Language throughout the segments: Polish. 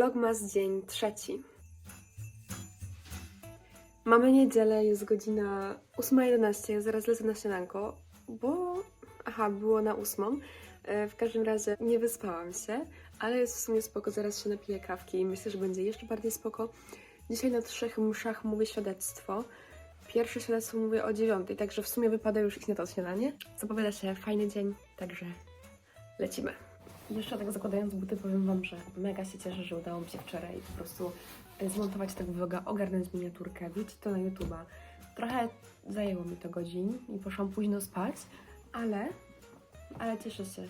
Vlogmas dzień trzeci. Mamy niedzielę, jest godzina 8.11, ja zaraz lecę na śniadanko, bo... Aha, było na ósmą. E, W każdym razie nie wyspałam się, ale jest w sumie spoko, zaraz się napiję kawki i myślę, że będzie jeszcze bardziej spoko. Dzisiaj na trzech mszach mówię świadectwo. Pierwsze świadectwo mówię o dziewiątej, także w sumie wypada już iść na to śniadanie. Zapowiada się fajny dzień, także lecimy. Jeszcze tak zakładając buty powiem Wam, że mega się cieszę, że udało mi się wczoraj po prostu e, zmontować tego vloga, ogarnąć miniaturkę, wrzucić to na YouTube'a. Trochę zajęło mi to godzin i poszłam późno spać, ale, ale cieszę się,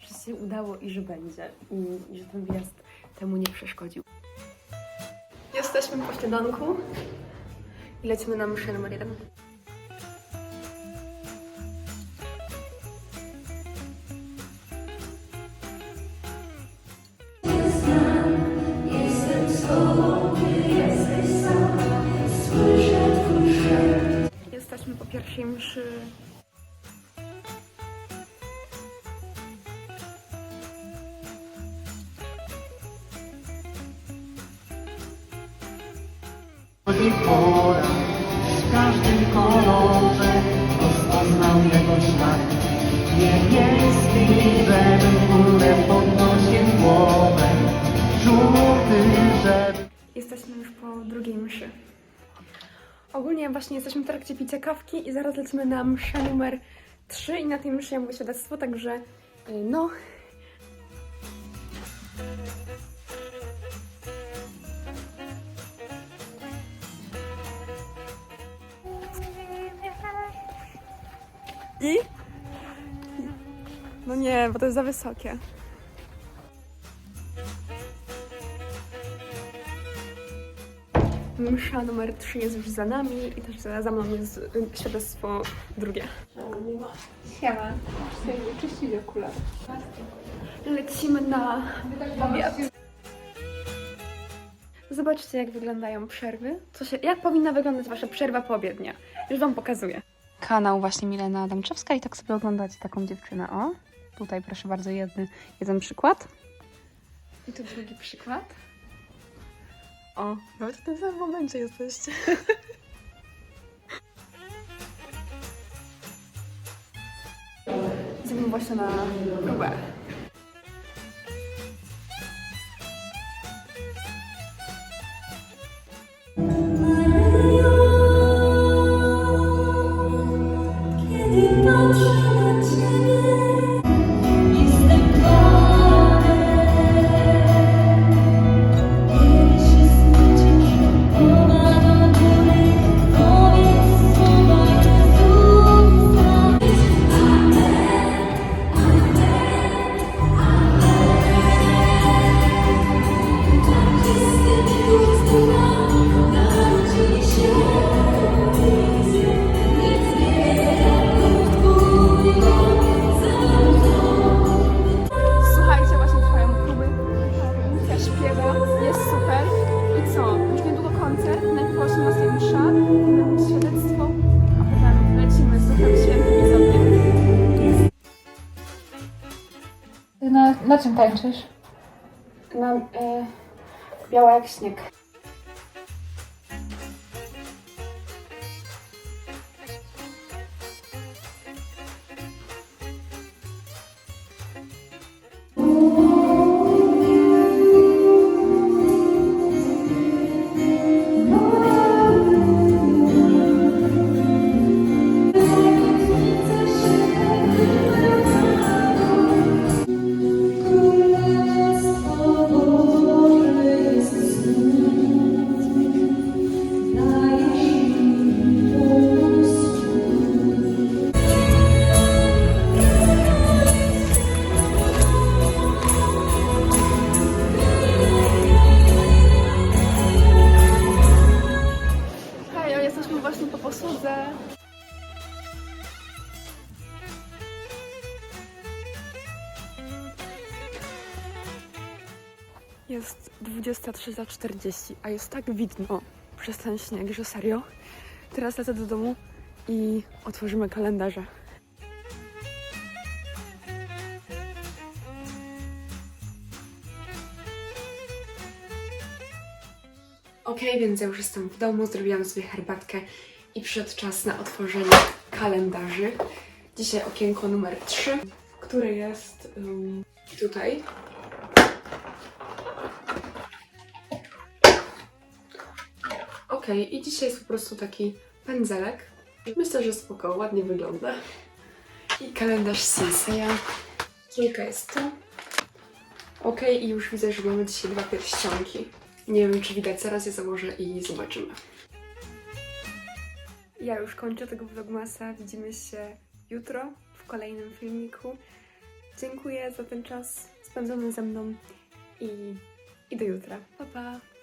że się udało i że będzie i, i że ten wjazd temu nie przeszkodził. Jesteśmy po śniadanku i lecimy na mszę numer jeden. Pierwszej mszy. Pora w każdym kolorze rozpoznał jego szlak. Niebieski żeby w górę podnosił głowę, żółty Jesteśmy już po drugiej mszy. Ogólnie właśnie jesteśmy w trakcie picia kawki i zaraz lecimy na mszę numer 3 i na tej mszy ja mówię świadectwo, także y, no... I? No nie, bo to jest za wysokie. Msza numer 3 jest już za nami i też za mną jest y, świadectwo drugie. Siema. Chcę czyścić okular. Lecimy na obiad. Zobaczcie, jak wyglądają przerwy. Co się, jak powinna wyglądać Wasza przerwa poobiednia? Już Wam pokazuję. Kanał właśnie Milena Adamczewska i tak sobie oglądacie taką dziewczynę. O, tutaj proszę bardzo jeden, jeden przykład. I tu drugi przykład. O, nawet w tym samym momencie jesteście. Idziemy właśnie na próbę. Na, czym tańczysz? Na, e, biała jak śnieg. Posłudze. Jest 23.40, a jest tak widno przez ten śnieg, że serio. Teraz lecę do domu i otworzymy kalendarze. Ok, więc ja już jestem w domu, zrobiłam sobie herbatkę i przyszedł czas na otworzenie kalendarzy. Dzisiaj okienko numer 3, które jest um, tutaj. Ok, i dzisiaj jest po prostu taki pędzelek. Myślę, że spoko, ładnie wygląda. I kalendarz Sinseya. Kilka jest tu. Ok, i już widzę, że mamy dzisiaj dwa pierścionki. Nie wiem, czy widać, zaraz je założę i zobaczymy. Ja już kończę tego vlogmasa. Widzimy się jutro w kolejnym filmiku. Dziękuję za ten czas spędzony ze mną i, i do jutra. Pa, pa!